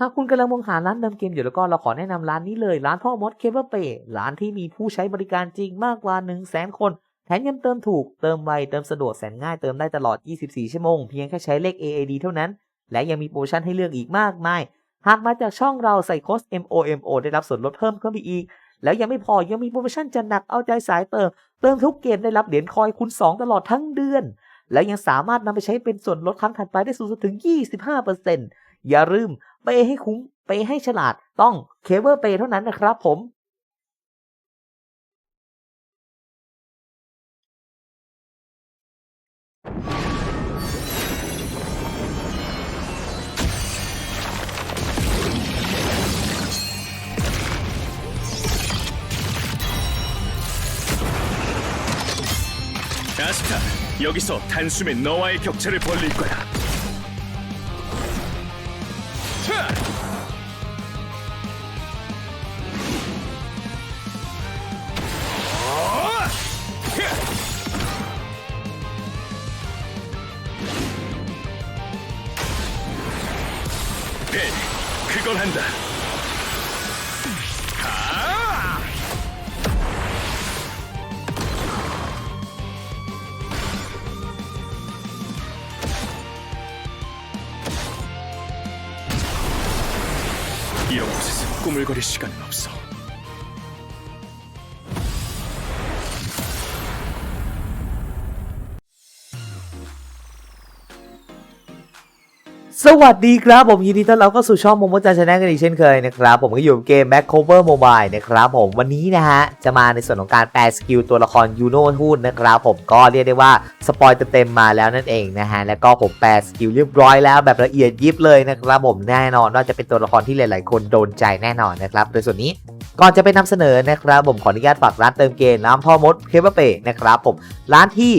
หากคุณกำลังมองหาร้านเติมเกมอยู่แล้วก็เราขอแนะนำร้านนี้เลย ร้านพ่อมดเคเบิลเปย์ร้านที่มีผู้ใช้บริการจริงมากกว่า1 0 0 0 0แสนคน แถมยังเติมถูก เติมไว เติมสะดวกแสนง่าย เติมได้ตลอด 24 ชั่วโมง เพียงแค่ใช้เลข AID เท่านั้น และยังมีโปรโมชั่นให้เลือกอีกมากมาย หากมาจากช่องเราใส่โค้ด MOMO ได้รับส่วนลดเพิ่มเข้าไปอีก แล้วยังไม่พอยังมีโปรโมชั่นจะหนักเอาใจสายเติม เติมทุกเกมได้รับเหรียญคอยคุณ2ตลอดทั้งเดือน แล้วยังสามารถนำไปใช้เป็นส่วนลดครั้งถัดไปได้สูงสุดถึง 25%อย่าลืมไปให้คุ้มไปให้ฉลาดต้องเคเบิลเปเท่านั้นนะครับผม 여기서 단숨에 너와의 격차를 벌릴 거야! 네, 그걸 한다. 이런 곳에서 꾸물거릴 시간은 없어. สวัสดีครับ ผมยินดีต้อนรับเข้าสู่ช่องโมโมจันชนะกันอีกเช่นเคยนะครับ ผมก็อยู่กับเกม Back Cover Mobile นะครับผมวันนี้นะฮะ จะมาในส่วนของการแปลสกิลตัวละครยูโน่ทูนนะครับผมก็เรียกได้ว่า สปอยเต็มๆมาแล้วนั่นเองนะฮะ แล้วก็ผมแปลสกิลเรียบร้อยแล้วแบบละเอียดยิบเลยนะครับผมแน่นอนว่าจะเป็นตัวละครที่หลายๆ คนโดนใจแน่นอนนะครับโดยส่วนนี้ก่อนจะไปนำเสนอนะครับผมขออนุญาตฝากร้านเติมเกมร้านพ่อมดเคเบิลเปนะครับผมร้านที่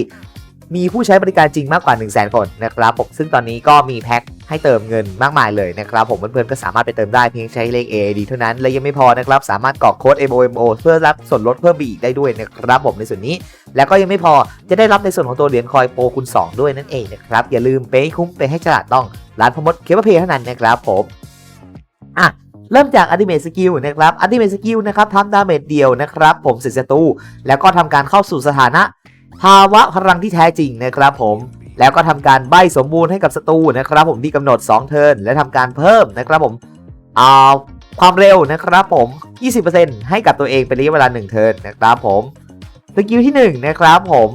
มีผู้ใช้บริการจริงมากกว่า 1 0 0 0 0แคนนะครับผมซึ่งตอนนี้ก็มีแพ็คให้เติมเงินมากมายเลยนะครับผมเพื่อนๆก็สามารถไปเติมได้เพียงใช้เลข AAD เท่านั้น และยังไม่พอนะครับสามารถกรอกโค้ด MOMO เพื่อรับส่วนลดเพิ่มไปอีกได้ด้วยนะครับผมในส่วนนี้ แล้วก็ยังไม่พอจะได้รับในส่วนของตัวเหรียญคอยโปรคูณ2ด้วยนั่นเองนะครับอย่าลืมเปคุ้มเปให้ฉลาดต้องร้านพมดเคเบิลเปเท่านั้นนะครับผมอะเริ่มจาก Ultimate Skill นะครับ Ultimate Skill นะครับทำดาเมจเดียวนะครับผมเสร็จตรูแล้วก็ทำการเข้าสู่สถานะ ภาวะพลังที่แท้จริงนะครับผมแล้วก็ทำการใบสมบูรณ์ให้กับศัตรูนะครับ ผมที่กำหนด 2 เทิร์นและทำการเพิ่มนะครับผมเอาความเร็วนะครับผม 20%ให้กับตัวเองเป็นระยะเวลา 1 เทิร์นนะครับผมสกิลที่ 1 นะครับผม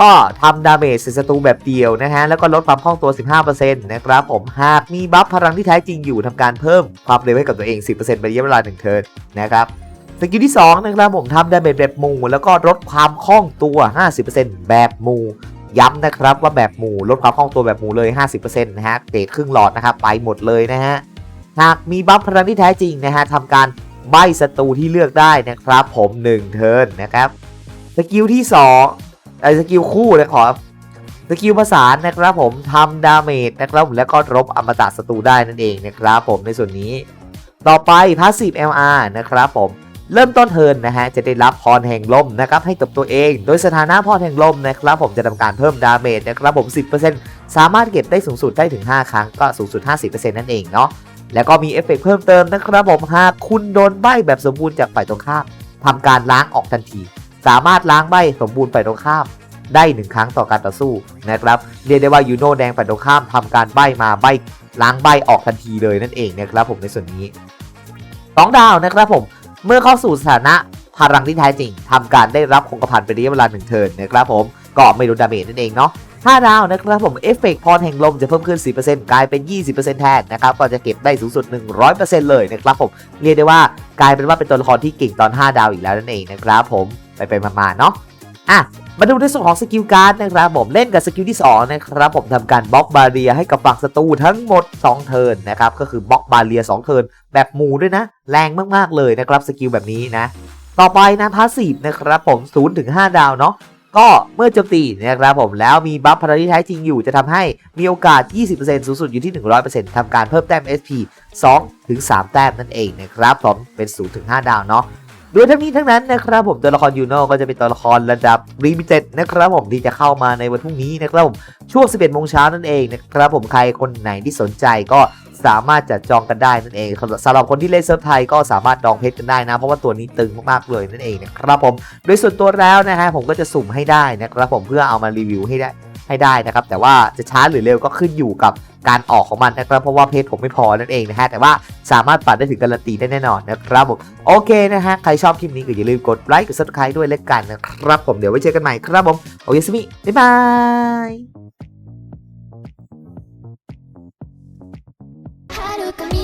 ก็ทำดาเมจใส่ศัตรูแบบเดียวนะฮะ แล้วก็ลดความคล่องตัว 15%นะครับผม หากมีบัฟพลังที่แท้จริงอยู่ทำการเพิ่มความเร็วให้กับตัวเอง 10%เป็นระยะเวลา 1 เทิร์นนะครับ สกิลที่2นะครับผมทำดาเมจแบบหมู่ แล้วก็ลดความคล่องตัว 50%แบบหมู่ย้ำนะครับว่าแบบหมู่ลดความคล่องตัวแบบหมู่เลย 50%นะฮะเตะครึ่งหลอดนะครับไปหมดเลยนะฮะหากมีบัฟพลังที่แท้จริงนะฮะทำการใบศัตรูที่เลือกได้นะครับ ผม1เทิร์นนะครับสกิลที่2ไอ้สกิลคู่นะขอสกิลประสานะครับผมทำดาเมจนะครับผมแล้วก็รบอมตะศัตรูได้นั่นเองนะครับผมในส่วนนี้ ต่อไป Passive LR นะครับผม เริ่มต้นเทินนะฮะจะได้รับพรแห่งลมนะครับให้กับตัวเอง โดยสถานะพรแห่งลมนะครับผมจะทำการเพิ่มดาเมจนะครับผม 10%สามารถเก็บได้สูงสุดได้ถึง 5 ครั้งก็สูงสุด 50%นั่นเองเนาะแล้วก็มีเอฟเฟกต์เพิ่มเติมนะครับผมหากคุณโดนใบแบบสมบูรณ์จากฝ่ายตรงข้ามทำการล้างออกทันที สามารถล้างใบสมบูรณ์ฝ่ายตรงข้ามได้หนึ่งครั้งต่อการต่อสู้นะครับเรียกได้ว่ายูโนแดงฝ่ายตรงข้ามทำการใบมาใบล้างใบออกทันทีเลยนั่นเองนะครับผมในส่วนนี้สองดาวนะครับผม เมื่อเข้าสู่สถานะพลังที่แท้จริงทำการได้รับคงกระพันไป็นระยะเวลาหนึ่งเทิร์นนะครับผมก็ไม่รู้ดาเมจนั่นเองเนาะห้าดาวนะครับผมเอฟเฟกต์พรแห่งลมจะเพิ่มขึ้น 10%กลายเป็น 20%แทนนะครับก็จะเก็บได้สูงสุด 100%เลยนะครับผมเรียกได้ว่ากลายเป็นว่าเป็นตัวละครที่เก่งตอน 5 ดาวอีกแล้วนั่นเองนะครับผมไปไปมาๆเนาะ อะมาดูในส่วนของสกิลการ์ดนะครับผมเล่นกับสกิลที่ 2 นะครับ ผมทำการบล็อกบาเรียให้กับฝั่งศัตรูทั้งหมด 2 เทิร์นนะครับ ก็คือบล็อกบาเรีย 2 เทิร์นแบบหมูด้วยนะ แรงมากๆเลยนะครับสกิลแบบนี้นะ ต่อไปนะพาสซีฟนะครับผม0ถึง5ดาวเนาะก็เมื่อโจมตีนะครับผมแล้วมีบัฟพลังที่แท้จริงอยู่จะทำให้มีโอกาส 20%สูงสุดอยู่ที่ 100%ทำการเพิ่มแต้ม SP 2 ถึง 3 แต้มนั่นเองนะครับผมเป็น0ถึง5ดาวเนาะ โดยทั้งนี้ทั้งนั้นนะครับผมตัวละครยูโนก็จะเป็นตัวละครระดับรีมิเต็ดนะครับผมที่จะเข้ามาในวันพรุ่งนี้นะครับผมช่วง 11โมงเช้านั่นเองนะครับผมใครคนไหนที่สนใจก็สามารถจัดจองกันได้นั่นเองสำหรับคนที่เล่นเซิร์ฟไทยก็สามารถดองเพชรกันได้นะ เพราะว่าตัวนี้ตึงมากๆเลยนั่นเองนะครับผมโดยส่วนตัวแล้วนะฮะผมก็จะสุ่มให้ได้นะครับผมเพื่อเอามารีวิวให้ได้ให้ได้นะครับแต่ว่าจะช้าหรือเร็วก็ขึ้นอยู่กับ การออกของมันนะครับเพราะว่าเพจผมไม่พอนั่นเองนะฮะแต่ว่าสามารถปัดได้ถึงการันตีได้แน่นอนนะครับผมโอเคนะฮะใครชอบคลิปนี้ก็อย่าลืมกดไลค์กดซับสไครต์ด้วยเล็กกันนะครับผมเดี๋ยวไว้เจอกันใหม่ครับผมโอเคสมิบ๊ายบาย